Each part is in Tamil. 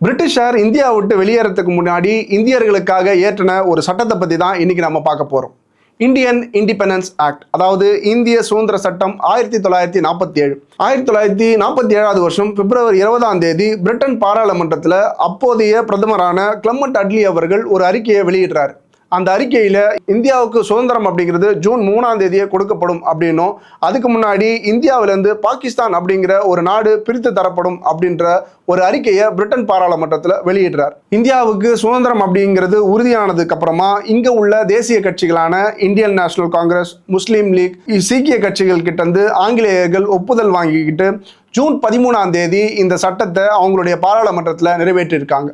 பிரிட்டிஷார் இந்தியா விட்டு வெளியேறதுக்கு முன்னாடி இந்தியர்களுக்காக ஏற்றின ஒரு சட்டத்தை பற்றி தான் இன்றைக்கி நம்ம பார்க்க போகிறோம் இந்தியன் இண்டிபெண்டன்ஸ் ஆக்ட் அதாவது இந்திய சுதந்திர சட்டம் ஆயிரத்தி தொள்ளாயிரத்தி நாற்பத்தி ஏழு ஆயிரத்தி தொள்ளாயிரத்தி நாற்பத்தி ஏழாவது வருஷம் பிப்ரவரி இருபதாம் தேதி பிரிட்டன் பாராளுமன்றத்தில் அப்போதைய பிரதமரான கிளமண்ட் அட்லி அவர்கள் ஒரு அறிக்கையை வெளியிடுறார். அந்த அறிக்கையில் இந்தியாவுக்கு சுதந்திரம் அப்படிங்கிறது ஜூன் மூணாம் தேதியே கொடுக்கப்படும் அப்படின்னும் அதுக்கு முன்னாடி இந்தியாவிலேருந்து பாகிஸ்தான் அப்படிங்கிற ஒரு நாடு பிரித்து தரப்படும் அப்படின்ற ஒரு அறிக்கையை பிரிட்டன் பாராளுமன்றத்தில் வெளியிடுறார். இந்தியாவுக்கு சுதந்திரம் அப்படிங்கிறது உறுதியானதுக்கு அப்புறமா இங்கே உள்ள தேசிய கட்சிகளான Indian National Congress Muslim League சீக்கிய கட்சிகள் கிட்டேருந்து ஆங்கிலேயர்கள் ஒப்புதல் வாங்கிக்கிட்டு ஜூன் பதிமூணாம் தேதி இந்த சட்டத்தை அவங்களுடைய பாராளுமன்றத்தில் நிறைவேற்றியிருக்காங்க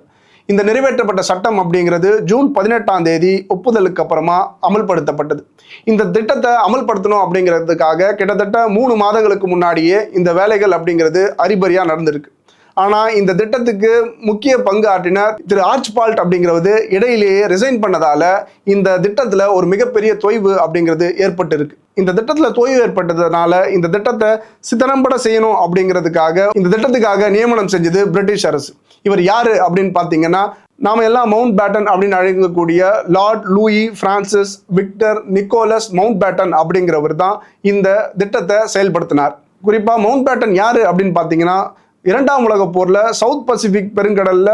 இந்த நிறைவேற்றப்பட்ட சட்டம் அப்படிங்கிறது ஜூன் பதினெட்டாம் தேதி ஒப்புதலுக்கு அப்புறமா அமல்படுத்தப்பட்டது. இந்த திட்டத்தை அமல்படுத்தணும் அப்படிங்கிறதுக்காக கிட்டத்தட்ட மூணு மாதங்களுக்கு முன்னாடியே இந்த வேலைகள் அப்படிங்கிறது அரிபரியாக நடந்திருக்கு. ஆனால் இந்த திட்டத்துக்கு முக்கிய பங்கு ஆற்றினார் திரு ஆர்ச்பால்ட் அப்படிங்கிறது இடையிலேயே ரிசைன் பண்ணதால இந்த திட்டத்தில் ஒரு மிகப்பெரிய தொய்வு அப்படிங்கிறது ஏற்பட்டு இருக்கு இந்த திட்டத்தில் தொய்வு ஏற்பட்டதுனால இந்த திட்டத்தை சித்தனம்பட செய்யணும் அப்படிங்கிறதுக்காக இந்த திட்டத்துக்காக நியமனம் செஞ்சது பிரிட்டிஷ் அரசு. இவர் யாரு அப்படின்னு பார்த்தீங்கன்னா நாம எல்லாம் மவுண்ட் பேட்டன் அப்படின்னு அழைக்கக்கூடிய Lord Louis Francis Victor Nicholas Mountbatten அப்படிங்கிறவர் தான் இந்த திட்டத்தை செயல்படுத்தினார். குறிப்பாக மவுண்ட் பேட்டன் யாரு அப்படின்னு பார்த்தீங்கன்னா இரண்டாம் உலக போர்ல சவுத் பசிபிக் பெருங்கடல்ல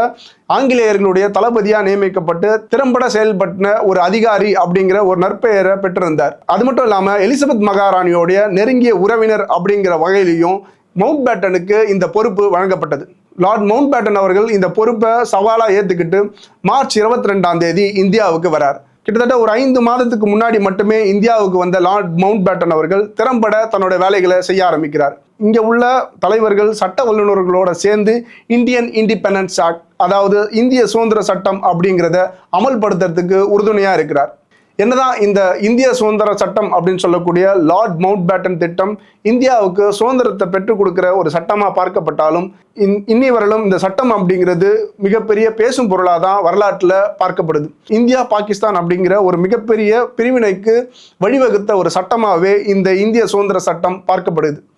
ஆங்கிலேயர்களுடைய தளபதியா நியமிக்கப்பட்டு திறம்பட செயல்பட்டின ஒரு அதிகாரி அப்படிங்கிற ஒரு நற்பெயரை பெற்றிருந்தார். அது மட்டும் இல்லாம எலிசபெத் மகாராணியோடைய நெருங்கிய உறவினர் அப்படிங்கிற வகையிலையும் மவுண்ட் பேட்டனுக்கு இந்த பொறுப்பு வழங்கப்பட்டது. லார்ட் மவுண்ட் பேட்டன் அவர்கள் இந்த பொறுப்பை சவாலா ஏத்துக்கிட்டு மார்ச் இருபத்தி ரெண்டாம் தேதி இந்தியாவுக்கு வரார். கிட்டத்தட்ட ஒரு ஐந்து மாதத்துக்கு முன்னாடி மட்டுமே இந்தியாவுக்கு வந்த லார்ட் மவுண்ட் பேட்டன் அவர்கள் திறம்பட தன்னோட வேலைகளை செய்ய ஆரம்பிக்கிறார். இங்கே உள்ள தலைவர்கள் சட்ட வல்லுநர்களோட சேர்ந்து இந்தியன் இண்டிபெண்டன்ஸ் ஆக்ட் அதாவது இந்திய சுதந்திர சட்டம் அப்படிங்கிறத அமல்படுத்துறதுக்கு உறுதுணையாக இருக்கிறார். என்னதான் இந்த இந்திய சுதந்திர சட்டம் அப்படின்னு சொல்லக்கூடிய லார்ட் மவுண்ட் பேட்டன் திட்டம் இந்தியாவுக்கு சுதந்திரத்தை பெற்றுக் கொடுக்கிற ஒரு சட்டமாக பார்க்கப்பட்டாலும் இன்- இன்னி வரலும் இந்த சட்டம் அப்படிங்கிறது மிகப்பெரிய பேசும் பொருளாக தான் வரலாற்றில் பார்க்கப்படுது. இந்தியா பாகிஸ்தான் அப்படிங்கிற ஒரு மிகப்பெரிய பிரிவினைக்கு வழிவகுத்த ஒரு சட்டமாகவே இந்த இந்திய சுதந்திர சட்டம் பார்க்கப்படுது.